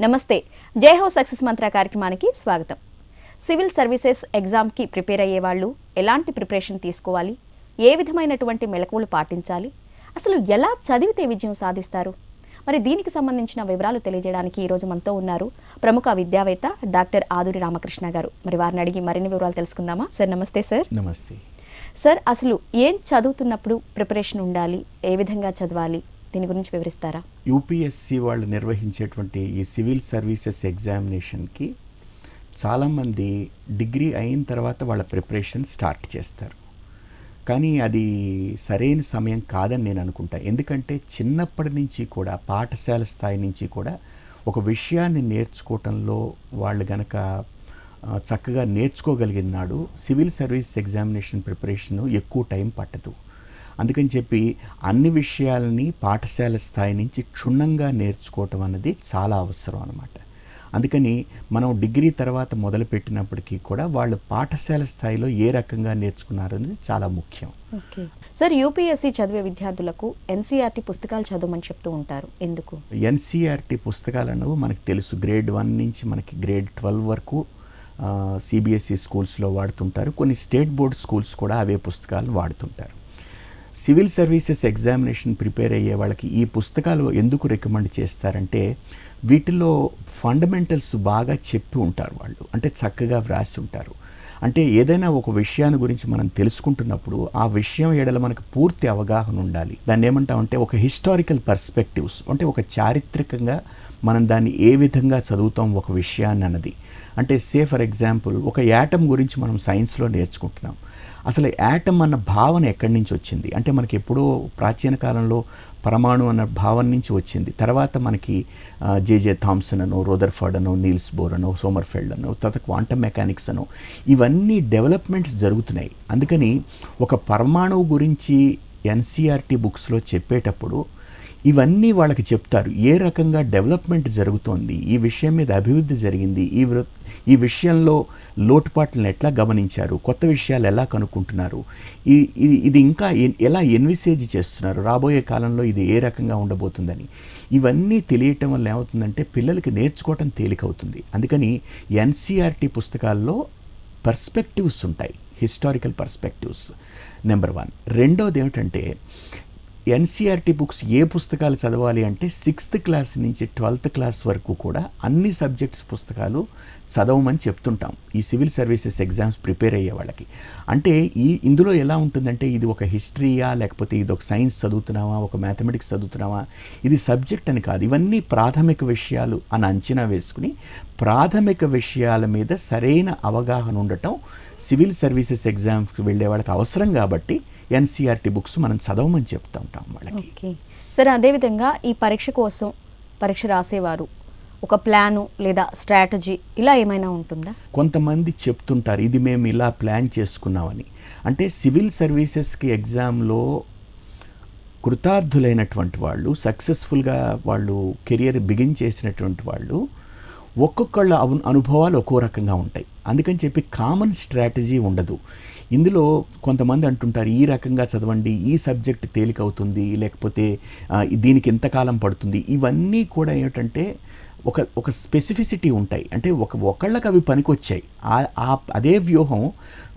నమస్తే. జై హో సక్సెస్ మంత్ర కార్యక్రమానికి స్వాగతం. సివిల్ సర్వీసెస్ ఎగ్జామ్కి ప్రిపేర్ అయ్యే వాళ్ళు ఎలాంటి ప్రిపరేషన్ తీసుకోవాలి? ఏ విధమైనటువంటి మెళకువలు పాటించాలి? అసలు ఎలా చదివితే విజయం సాధిస్తారు? మరి దీనికి సంబంధించిన వివరాలు తెలియజేయడానికి ఈరోజు మనతో ఉన్నారు ప్రముఖ విద్యావేత్త డాక్టర్ ఆదురి రామకృష్ణ గారు. మరి వారిని అడిగి మరిన్ని వివరాలు తెలుసుకుందామా? సార్ నమస్తే సార్. నమస్తే. సార్ అసలు ఏం చదువుతున్నప్పుడు ప్రిపరేషన్ ఉండాలి? ఏ విధంగా చదవాలి? దీని గురించి వివరిస్తారా? యూపీఎస్సి వాళ్ళు నిర్వహించేటువంటి ఈ సివిల్ సర్వీసెస్ ఎగ్జామినేషన్కి చాలామంది డిగ్రీ అయిన తర్వాత వాళ్ళ ప్రిపరేషన్ స్టార్ట్ చేస్తారు. కానీ అది సరైన సమయం కాదని నేను అనుకుంటా. ఎందుకంటే చిన్నప్పటి నుంచి కూడా పాఠశాల స్థాయి నుంచి కూడా ఒక విషయాన్ని నేర్చుకోవటంలో వాళ్ళు గనక చక్కగా నేర్చుకోగలిగిన నాడు సివిల్ సర్వీస్ ఎగ్జామినేషన్ ప్రిపరేషన్ ఎక్కువ టైం పట్టదు. అందుకని చెప్పి అన్ని విషయాలని పాఠశాల స్థాయి నుంచి క్షుణ్ణంగా నేర్చుకోవటం అన్నది చాలా అవసరం అనమాట అందుకని మనం డిగ్రీ తర్వాత మొదలుపెట్టినప్పటికీ కూడా వాళ్ళు పాఠశాల స్థాయిలో ఏ రకంగా నేర్చుకున్నారు అనేది చాలా ముఖ్యం. ఓకే. సార్ యూపీఎస్సీ చదివే విద్యార్థులకు ఎన్సీఆర్టీ పుస్తకాలు చదవమని చెప్తూ ఉంటారు. ఎందుకు? ఎన్సీఆర్టీ పుస్తకాలను మనకు తెలుసు. గ్రేడ్ వన్ నుంచి మనకి గ్రేడ్ ట్వెల్వ్ వరకు సిబిఎస్ఈ స్కూల్స్లో వాడుతుంటారు. కొన్ని స్టేట్ బోర్డ్ స్కూల్స్ కూడా అవే పుస్తకాలను వాడుతుంటారు. సివిల్ సర్వీసెస్ ఎగ్జామినేషన్ ప్రిపేర్ అయ్యే వాళ్ళకి ఈ పుస్తకాలు ఎందుకు రికమెండ్ చేస్తారంటే వీటిలో ఫండమెంటల్స్ బాగా చెప్పి ఉంటారు వాళ్ళు. అంటే చక్కగా వ్రాసి ఉంటారు. అంటే ఏదైనా ఒక విషయాన్ని గురించి మనం తెలుసుకుంటున్నప్పుడు ఆ విషయం ఎడల మనకు పూర్తి అవగాహన ఉండాలి. దాన్ని ఏమంటామంటే ఒక హిస్టారికల్ పర్స్పెక్టివ్స్ అంటే ఒక చారిత్రకంగా మనం దాన్ని ఏ విధంగా చదువుతాం ఒక విషయాన్ని అన్నది అంటే సే ఫర్ ఎగ్జాంపుల్ ఒక యాటమ్ గురించి మనం సైన్స్లో నేర్చుకుంటున్నాం. అసలు యాటమ్ అన్న భావన ఎక్కడి నుంచి వచ్చింది? అంటే మనకి ఎప్పుడో ప్రాచీన కాలంలో పరమాణు అన్న భావన నుంచి వచ్చింది. తర్వాత మనకి జేజే థామ్సన్ అనో రోదర్ఫర్డ్ అనో నీల్స్ బోర్ అనో సోమర్ఫెల్డ్ అనో తర్వాత క్వాంటమ్ మెకానిక్స్ అనో ఇవన్నీ డెవలప్మెంట్స్ జరుగుతున్నాయి. అందుకని ఒక పరమాణువు గురించి ఎన్సీఆర్టీ బుక్స్లో చెప్పేటప్పుడు ఇవన్నీ వాళ్ళకి చెప్తారు. ఏ రకంగా డెవలప్మెంట్ జరుగుతోంది? ఈ విషయం మీద అభివృద్ధి జరిగింది? ఈ ఈ విషయంలో లోటుపాట్లను ఎట్లా గమనించారు? కొత్త విషయాలు ఎలా కనుక్కుంటున్నారు? ఈ ఇది ఇది ఇంకా ఎలా ఎన్విసేజ్ చేస్తున్నారు? రాబోయే కాలంలో ఇది ఏ రకంగా ఉండబోతుందని. ఇవన్నీ తెలియటం వల్ల ఏమవుతుందంటే పిల్లలకి నేర్చుకోవటం తేలికవుతుంది. అందుకని ఎన్సీఆర్టీ పుస్తకాల్లో పర్స్పెక్టివ్స్ ఉంటాయి. Historical perspectives. Number one. రెండోది ఏమిటంటే ఎన్సీఆర్టీ బుక్స్ ఏ పుస్తకాలు చదవాలి అంటే సిక్స్త్ క్లాస్ నుంచి ట్వెల్త్ క్లాస్ వరకు కూడా అన్ని సబ్జెక్ట్స్ పుస్తకాలు చదవమని చెప్తుంటాం. ఈ సివిల్ సర్వీసెస్ ఎగ్జామ్స్ ప్రిపేర్ అయ్యే వాళ్ళకి. అంటే ఈ ఇందులో ఎలా ఉంటుందంటే ఇది ఒక హిస్టరీయా లేకపోతే ఇది ఒక సైన్స్ చదువుతున్నావా ఒక మ్యాథమెటిక్స్ చదువుతున్నావా? ఇది సబ్జెక్ట్ అని కాదు. ఇవన్నీ ప్రాథమిక విషయాలు అని అంచనా వేసుకుని ప్రాథమిక విషయాల మీద సరైన అవగాహన ఉండటం సివిల్ సర్వీసెస్ ఎగ్జామ్స్కి వెళ్ళే వాళ్ళకి అవసరం కాబట్టి ఎన్సీఆర్టీ బుక్స్ మనం చదవమని చెప్తా ఉంటాం వాళ్ళకి. సరే అదేవిధంగా ఈ పరీక్ష కోసం పరీక్ష రాసేవారు ఒక ప్లాను లేదా స్ట్రాటజీ ఇలా ఏమైనా ఉంటుందా? కొంతమంది చెప్తుంటారు ఇది మేము ఇలా ప్లాన్ చేసుకున్నామని. అంటే సివిల్ సర్వీసెస్కి ఎగ్జామ్లో కృతార్థులైనటువంటి వాళ్ళు సక్సెస్ఫుల్గా వాళ్ళు కెరియర్ బిగిన్ చేసినటువంటి వాళ్ళు ఒక్కొక్కళ్ళ అనుభవాలు ఒక్కో రకంగా ఉంటాయి. అందుకని చెప్పి కామన్ స్ట్రాటజీ ఉండదు. ఇందులో కొంతమంది అంటుంటారు ఈ రకంగా చదవండి ఈ సబ్జెక్ట్ తేలికవుతుంది లేకపోతే దీనికి ఎంతకాలం పడుతుంది. ఇవన్నీ కూడా ఏమిటంటే ఒక ఒక స్పెసిఫిసిటీ ఉంటాయి. అంటే ఒక ఒకళ్ళకి అవి పనికొచ్చాయి. అదే వ్యూహం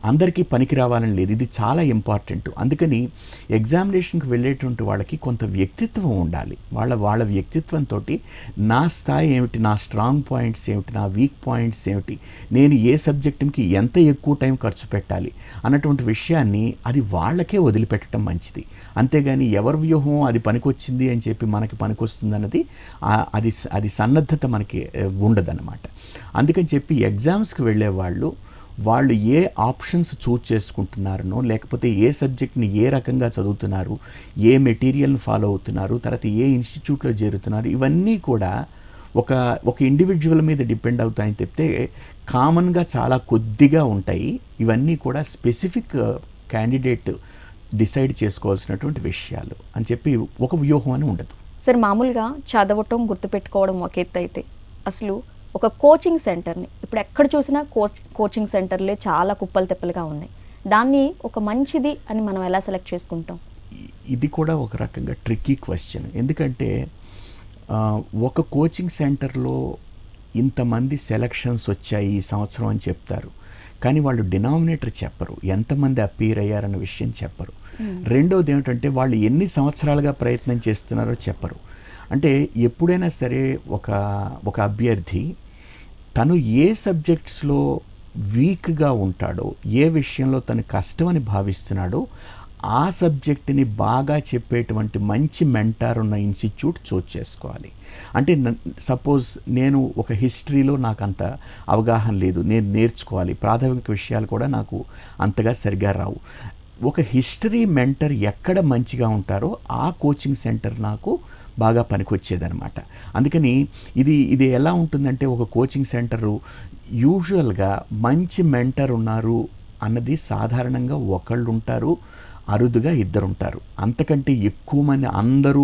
అందరికీ పనికి రావాలని లేదు. ఇది చాలా ఇంపార్టెంట్ అందుకని ఎగ్జామినేషన్కి వెళ్ళేటువంటి వాళ్ళకి కొంత వ్యక్తిత్వం ఉండాలి. వాళ్ళ వాళ్ళ వ్యక్తిత్వంతో నా స్థాయి ఏమిటి నా స్ట్రాంగ్ పాయింట్స్ ఏమిటి నా వీక్ పాయింట్స్ ఏమిటి నేను ఏ సబ్జెక్టుకి ఎంత ఎక్కువ టైం ఖర్చు పెట్టాలి అన్నటువంటి విషయాన్ని అది వాళ్ళకే వదిలిపెట్టడం మంచిది. అంతేగాని ఎవరి వ్యూహం అది పనికొచ్చింది అని చెప్పి మనకి పనికొస్తుంది అన్నది అది అది సన్నద్ధత మనకి ఉండదన్నమాట. అందుకని చెప్పి ఎగ్జామ్స్కి వెళ్ళే వాళ్ళు ఏ ఆప్షన్స్ చూజ్ చేసుకుంటున్నారనో లేకపోతే ఏ సబ్జెక్ట్ని ఏ రకంగా చదువుతున్నారు ఏ మెటీరియల్ని ఫాలో అవుతున్నారు తర్వాత ఏ ఇన్స్టిట్యూట్లో చేరుతున్నారు ఇవన్నీ కూడా ఒక ఒక ఇండివిజువల్ మీద డిపెండ్ అవుతాయని చెప్తే కామన్గా చాలా కొద్దిగా ఉంటాయి. ఇవన్నీ కూడా స్పెసిఫిక్ క్యాండిడేట్ డిసైడ్ చేసుకోవాల్సినటువంటి విషయాలు అని చెప్పి ఒక వ్యూహం అని ఉండదు. సరే మామూలుగా చదవటం గుర్తుపెట్టుకోవడం ఒక ఎత్తు అయితే అసలు ఒక కోచింగ్ సెంటర్ని ఇప్పుడు ఎక్కడ చూసినా కోచ్ కోచింగ్ సెంటర్లే చాలా కుప్పలు తెప్పలుగా ఉన్నాయి. దాన్ని ఒక మంచిది అని మనం ఎలా సెలెక్ట్ చేసుకుంటాం? ఇది కూడా ఒక రకంగా ట్రిక్కీ క్వశ్చన్ ఎందుకంటే ఒక కోచింగ్ సెంటర్లో ఇంతమంది సెలక్షన్స్ వచ్చాయి ఈ సంవత్సరం అని చెప్తారు. కానీ వాళ్ళు డినామినేటర్ చెప్పరు. ఎంతమంది అపీర్ అయ్యారన్న విషయం చెప్పరు. రెండోది ఏమిటంటే వాళ్ళు ఎన్ని సంవత్సరాలుగా ప్రయత్నం చేస్తున్నారో చెప్పరు. అంటే ఎప్పుడైనా సరే ఒక ఒక అభ్యర్థి తను ఏ సబ్జెక్ట్స్లో వీక్గా ఉంటాడో ఏ విషయంలో తను కష్టమని భావిస్తున్నాడో ఆ సబ్జెక్ట్ని బాగా చెప్పేటువంటి మంచి మెంటార్ ఉన్న ఇన్స్టిట్యూట్ చూజ్ చేసుకోవాలి. అంటే సపోజ్ నేను ఒక హిస్టరీలో నాకు అంత అవగాహన లేదు నేను నేర్చుకోవాలి ప్రాథమిక విషయాలు కూడా నాకు అంతగా సరిగా రావు. ఒక హిస్టరీ మెంటర్ ఎక్కడ మంచిగా ఉంటారో ఆ కోచింగ్ సెంటర్ నాకు బాగా పనికొచ్చేదనమాట అందుకని ఇది ఇది ఎలా ఉంటుందంటే ఒక కోచింగ్ సెంటరు యూజువల్గా మంచి మెంటర్ ఉన్నారు అన్నది సాధారణంగా ఒకళ్ళు ఉంటారు అరుదుగా ఇద్దరు ఉంటారు అంతకంటే ఎక్కువ మంది అందరూ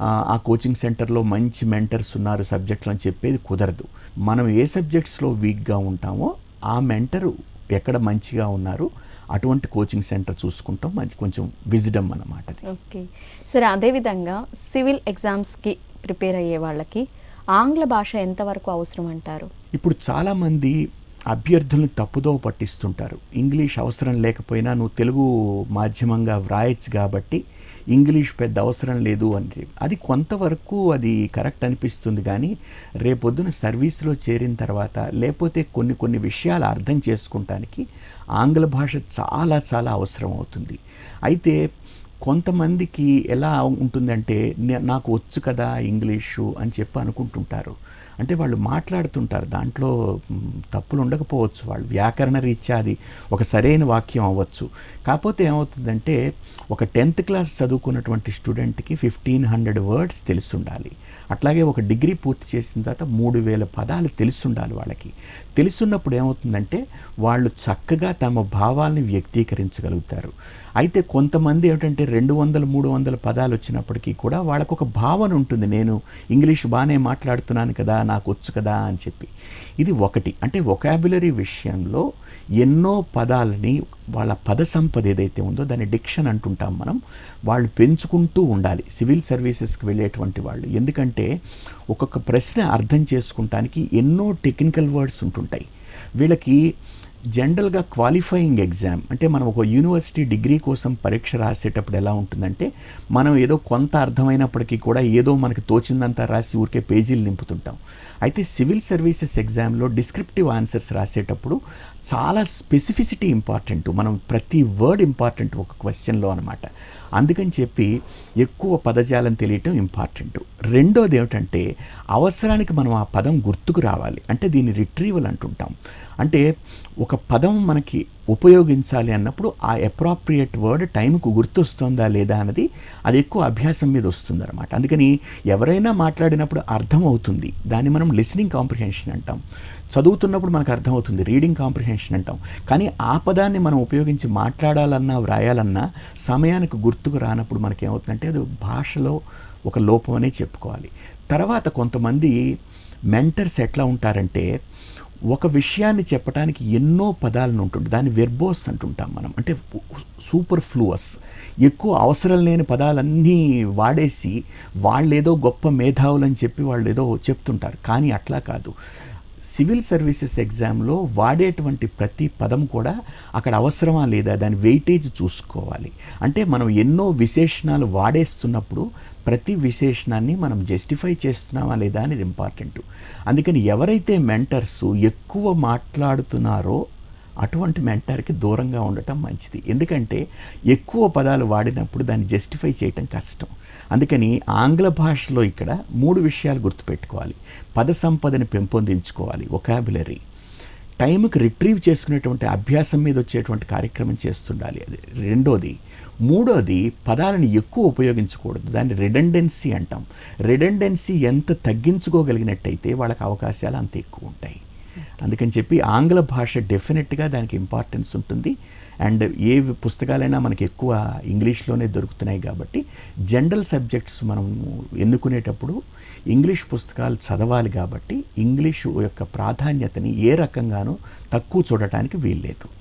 ఆ, ఆ కోచింగ్ సెంటర్లో మంచి మెంటర్స్ ఉన్నారు సబ్జెక్టులు అని చెప్పేది కుదరదు. మనం ఏ సబ్జెక్ట్స్లో వీక్గా ఉంటామో ఆ మెంటరు ఎక్కడ మంచిగా ఉన్నారు అటువంటి కోచింగ్ సెంటర్ చూసుకుంటాం. మంచి కొంచెం విజిడమ్ అన్నమాట అది. ఓకే. సరే అదేవిధంగా సివిల్ ఎగ్జామ్స్కి ప్రిపేర్ అయ్యే వాళ్ళకి ఆంగ్ల భాష ఎంతవరకు అవసరం అంటారు? ఇప్పుడు చాలామంది అభ్యర్థుల్ని తప్పుదోవ పట్టిస్తుంటారు. ఇంగ్లీష్ అవసరం లేకపోయినా నువ్వు తెలుగు మాధ్యమంగా వ్రాయచ్చు కాబట్టి ఇంగ్లీష్ పెద్ద అవసరం లేదు అని అది కొంతవరకు అది కరెక్ట్ అనిపిస్తుంది కానీ రేపొద్దున సర్వీస్లో చేరిన తర్వాత లేకపోతే కొన్ని కొన్ని విషయాలు అర్థం చేసుకుంటానికి ఆంగ్ల భాష చాలా చాలా అవసరం అవుతుంది. అయితే కొంతమందికి ఎలా ఉంటుందంటే నాకు వచ్చు కదా ఇంగ్లీషు అని చెప్పి అనుకుంటుంటారు. అంటే వాళ్ళు మాట్లాడుతుంటారు. దాంట్లో తప్పులు ఉండకపోవచ్చు. వాళ్ళు వ్యాకరణ రీత్యా అది ఒక సరైన వాక్యం అవ్వచ్చు. కాకపోతే ఏమవుతుందంటే ఒక టెన్త్ క్లాస్ చదువుకున్నటువంటి స్టూడెంట్కి ఫిఫ్టీన్ హండ్రెడ్ వర్డ్స్ తెలుసుండాలి. అట్లాగే ఒక డిగ్రీ పూర్తి చేసిన తర్వాత మూడు వేల పదాలు తెలుసుండాలి వాళ్ళకి. తెలుసున్నప్పుడు ఏమవుతుందంటే వాళ్ళు చక్కగా తమ భావాల్ని వ్యక్తీకరించగలుగుతారు. అయితే కొంతమంది ఏమిటంటే రెండు వందల మూడు వందల పదాలు వచ్చినప్పటికీ కూడా వాళ్ళకు ఒక భావన ఉంటుంది. నేను ఇంగ్లీష్ బాగానే మాట్లాడుతున్నాను కదా నాకు వచ్చు కదా అని చెప్పి. ఇది ఒకటి. అంటే ఒకాబులరీ విషయంలో ఎన్నో పదాలని వాళ్ళ పద సంపద ఏదైతే ఉందో దాన్ని డిక్షన్ అంటుంటాం మనం వాళ్ళు పెంచుకుంటూ ఉండాలి. సివిల్ సర్వీసెస్కి వెళ్ళేటువంటి వాళ్ళు. ఎందుకంటే ఒక్కొక్క ప్రశ్న అర్థం చేసుకుంటానికి ఎన్నో టెక్నికల్ వర్డ్స్ ఉంటుంటాయి. వీళ్ళకి జనరల్గా క్వాలిఫైయింగ్ ఎగ్జామ్ అంటే మనం ఒక యూనివర్సిటీ డిగ్రీ కోసం పరీక్ష రాసేటప్పుడు ఎలా ఉంటుందంటే మనం ఏదో కొంత అర్థమైనప్పటికీ కూడా ఏదో మనకి తోచిందంతా రాసి ఊరికే పేజీలు నింపుతుంటాం. అయితే సివిల్ సర్వీసెస్ ఎగ్జామ్లో డిస్క్రిప్టివ్ ఆన్సర్స్ రాసేటప్పుడు చాలా స్పెసిఫిసిటీ ఇంపార్టెంట్. మనం ప్రతి వర్డ్ ఇంపార్టెంట్ ఒక క్వశ్చన్లో అనమాట అందుకని చెప్పి ఎక్కువ పదజాలం తెలియటం ఇంపార్టెంట్. రెండోది ఏమిటంటే అవసరానికి మనం ఆ పదం గుర్తుకు రావాలి. అంటే దీన్ని రిట్రీవల్ అంటుంటాం. అంటే ఒక పదం మనకి ఉపయోగించాలి అన్నప్పుడు ఆ అప్రాప్రియేట్ వర్డ్ టైంకు గుర్తొస్తుందా లేదా అన్నది అది ఎక్కువ అభ్యాసం మీద వస్తుంది అనమాట అందుకని ఎవరైనా మాట్లాడినప్పుడు అర్థం అవుతుంది దాన్ని మనం లిసనింగ్ కాంప్రిహెన్షన్ అంటాం. చదువుతున్నప్పుడు మనకు అర్థమవుతుంది. రీడింగ్ కాంప్రిహెన్షన్ అంటాం. కానీ ఆ పదాన్ని మనం ఉపయోగించి మాట్లాడాలన్నా వ్రాయాలన్నా సమయానికి గుర్తుకు రానప్పుడు మనకి ఏమవుతుందంటే అది భాషలో ఒక లోపం అనే చెప్పుకోవాలి. తర్వాత కొంతమంది మెంటర్స్ ఎట్లా ఉంటారంటే ఒక విషయాన్ని చెప్పడానికి ఎన్నో పదాలను ఉంటుంది. దాన్ని వెర్బోస్ అంటుంటాం మనం. అంటే సూపర్ ఫ్లూవస్ ఎక్కువ అవసరం లేని పదాలన్నీ వాడేసి వాళ్ళేదో గొప్ప మేధావులని చెప్పి వాళ్ళు ఏదో చెప్తుంటారు. కానీ అట్లా కాదు. సివిల్ సర్వీసెస్ ఎగ్జామ్లో వాడేటువంటి ప్రతి పదం కూడా అక్కడ అవసరమా లేదా? దాని వెయిటేజ్ చూసుకోవాలి. అంటే మనం ఎన్నో విశేషణాలు వాడేస్తున్నప్పుడు ప్రతి విశేషణాన్ని మనం జస్టిఫై చేస్తున్నామా లేదా అనేది ఇంపార్టెంట్ అందుకని ఎవరైతే మెంటర్స్ ఎక్కువ మాట్లాడుతున్నారో అటువంటి మెంటర్కి దూరంగా ఉండటం మంచిది. ఎందుకంటే ఎక్కువ పదాలు వాడినప్పుడు దాన్ని జస్టిఫై చేయటం కష్టం. అందుకని ఆంగ్ల భాషలో ఇక్కడ మూడు విషయాలు గుర్తుపెట్టుకోవాలి. పద సంపదని పెంపొందించుకోవాలి ఒకాబులరీ టైంకి రిట్రీవ్ చేసుకునేటువంటి అభ్యాసం మీద వచ్చేటువంటి కార్యక్రమం చేస్తుండాలి. అది రెండోది మూడోది పదాలను ఎక్కువ ఉపయోగించకూడదు. దాన్ని రిడెండెన్సీ అంటాం. రిడెండెన్సీ ఎంత తగ్గించుకోగలిగినట్టయితే వాళ్ళకి అవకాశాలు అంత ఎక్కువ ఉంటాయి. అందుకని చెప్పి ఆంగ్ల భాష డెఫినెట్గా దానికి ఇంపార్టెన్స్ ఉంటుంది. అండ్ ఏ పుస్తకాలైనా మనకి ఎక్కువ ఇంగ్లీష్లోనే దొరుకుతున్నాయి కాబట్టి జనరల్ సబ్జెక్ట్స్ మనం ఎన్నుకునేటప్పుడు ఇంగ్లీష్ పుస్తకాలు చదవాలి కాబట్టి ఇంగ్లీషు యొక్క ప్రాధాన్యతని ఏ రకంగానూ తక్కువ చూడటానికి వీల్లేదు.